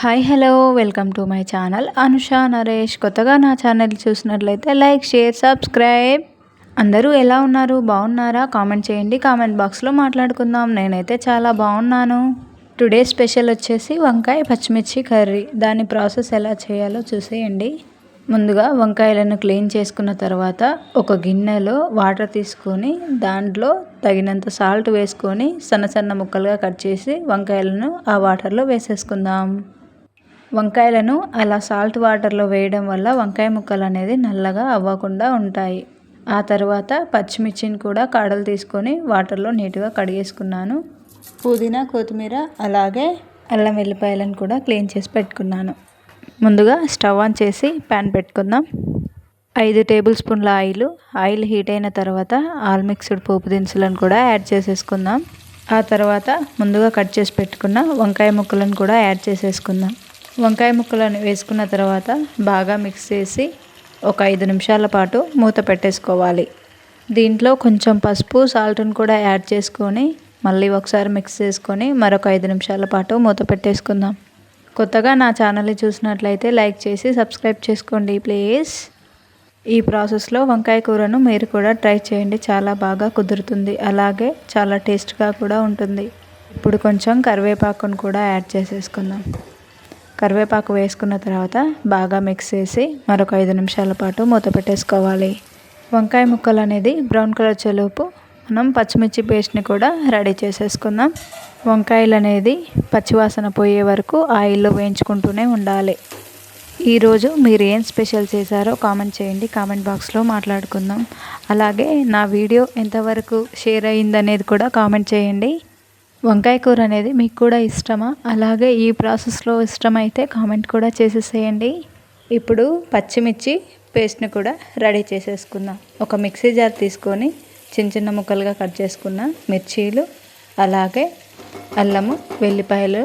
Hi hello welcome to my channel. Anusha Naresh కొత్తగా నా channel చూసినట్లయితే లైక్ షేర్ సబ్స్క్రైబ్. అందరూ ఎలా ఉన్నారు? బాగున్నారా? కామెంట్ చేయండి. కామెంట్ బాక్స్లో మాట్లాడుకుందాం. నేనైతే చాలా బాగున్నాను. టుడే స్పెషల్ వచ్చేసి వంకాయ పచ్చిమిర్చి కర్రీ. దాని ప్రాసెస్ ఎలా చేయాలో చూసేయండి. ముందుగా వంకాయలను క్లీన్ చేసుకున్న తర్వాత ఒక గిన్నెలో వాటర్ తీసుకొని దాంట్లో తగినంత సాల్ట్ వేసుకొని సన్న సన్న ముక్కలుగా కట్ చేసి వంకాయలను ఆ వాటర్లో వేసేసుకుందాం. వంకాయలను అలా సాల్ట్ వాటర్లో వేయడం వల్ల వంకాయ ముక్కలు అనేది నల్లగా అవ్వకుండా ఉంటాయి. ఆ తర్వాత పచ్చిమిర్చిని కూడా కాడలు తీసుకొని వాటర్లో నీట్గా కడిగేసుకున్నాను. పుదీనా కొత్తిమీర అలాగే అల్లం వెల్లిపాయలను కూడా క్లీన్ చేసి పెట్టుకున్నాను. ముందుగా స్టవ్ ఆన్ చేసి ప్యాన్ పెట్టుకుందాం. ఐదు టేబుల్ స్పూన్ల ఆయిల్ ఆయిల్ హీట్ అయిన తర్వాత ఆల్ మిక్స్డ్ పోపు దినుసులను కూడా యాడ్ చేసేసుకుందాం. ఆ తర్వాత ముందుగా కట్ చేసి పెట్టుకున్న వంకాయ ముక్కలను కూడా యాడ్ చేసేసుకుందాం. వంకాయ ముక్కలను వేసుకున్న తర్వాత బాగా మిక్స్ చేసి ఒక ఐదు నిమిషాల పాటు మూత పెట్టేసుకోవాలి. దీంట్లో కొంచెం పసుపు సాల్ట్ని కూడా యాడ్ చేసుకొని మళ్ళీ ఒకసారి మిక్స్ చేసుకొని మరొక ఐదు నిమిషాల పాటు మూత పెట్టేసుకుందాం. కొత్తగా నా ఛానల్ని చూసినట్లయితే లైక్ చేసి సబ్స్క్రైబ్ చేసుకోండి ప్లీజ్. ఈ ప్రాసెస్లో వంకాయ కూరను మీరు కూడా ట్రై చేయండి. చాలా బాగా కుదురుతుంది. అలాగే చాలా టేస్ట్గా కూడా ఉంటుంది. ఇప్పుడు కొంచెం కరివేపాకును కూడా యాడ్ చేసేసుకుందాం. కరివేపాకు వేసుకున్న తర్వాత బాగా మిక్స్ చేసి మరొక ఐదు నిమిషాల పాటు మూత పెట్టేసుకోవాలి. వంకాయ ముక్కలు అనేది బ్రౌన్ కలర్ చెలోపు మనం పచ్చిమిర్చి పేస్ట్ని కూడా రెడీ చేసేసుకుందాం. వంకాయలు అనేది పచ్చివాసన పోయే వరకు ఆయిల్లో వేయించుకుంటూనే ఉండాలి. ఈరోజు మీరు ఏం స్పెషల్ చేశారో కామెంట్ చేయండి. కామెంట్ బాక్స్లో మాట్లాడుకుందాం. అలాగే నా వీడియో ఎంతవరకు షేర్ అయ్యిందనేది కూడా కామెంట్ చేయండి. వంకాయ కూర అనేది మీకు కూడా ఇష్టమా? అలాగే ఈ ప్రాసెస్లో ఇష్టమైతే కామెంట్ కూడా చేసేసేయండి. ఇప్పుడు పచ్చిమిర్చి పేస్ట్ని కూడా రెడీ చేసేసుకుందాం. ఒక మిక్సీ జార్ తీసుకొని చిన్న చిన్న ముక్కలుగా కట్ చేసుకున్న మిర్చీలు అలాగే అల్లము వెల్లిపాయలు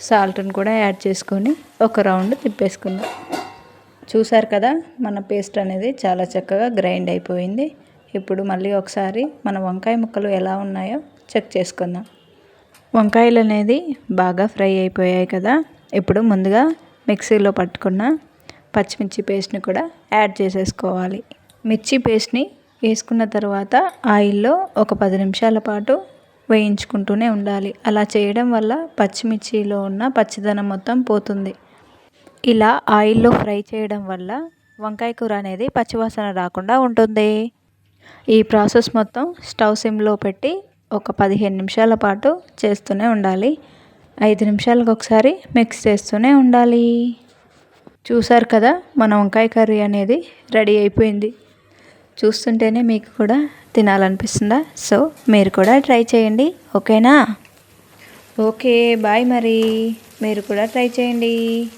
సాల్ట్ని కూడా యాడ్ చేసుకొని ఒక రౌండ్ తిప్పేసుకుందాం. చూసారు కదా మన పేస్ట్ అనేది చాలా చక్కగా గ్రైండ్ అయిపోయింది. ఇప్పుడు మళ్ళీ ఒకసారి మన వంకాయ ముక్కలు ఎలా ఉన్నాయో చెక్ చేసుకుందాం. వంకాయలు అనేది బాగా ఫ్రై అయిపోయాయి కదా. ఇప్పుడు ముందుగా మిక్సీలో పట్టుకున్న పచ్చిమిర్చి పేస్ట్ని కూడా యాడ్ చేసేసుకోవాలి. మిర్చి పేస్ట్ని వేసుకున్న తర్వాత ఆయిల్లో ఒక పది నిమిషాల పాటు వేయించుకుంటూనే ఉండాలి. అలా చేయడం వల్ల పచ్చిమిర్చిలో ఉన్న పచ్చిదనం మొత్తం పోతుంది. ఇలా ఆయిల్లో ఫ్రై చేయడం వల్ల వంకాయ కూర అనేది పచ్చివాసన రాకుండా ఉంటుంది. ఈ ప్రాసెస్ మొత్తం స్టవ్ సిమ్లో పెట్టి ఒక పదిహేను నిమిషాల పాటు చేస్తూనే ఉండాలి. ఐదు నిమిషాలకు ఒకసారి మిక్స్ చేస్తూనే ఉండాలి. చూసారు కదా మన వంకాయ కర్రీ అనేది రెడీ అయిపోయింది. చూస్తుంటేనే మీకు కూడా తినాలనిపిస్తుందా? సో మీరు కూడా ట్రై చేయండి. ఓకేనా? ఓకే బాయ్ మరి. మీరు కూడా ట్రై చేయండి.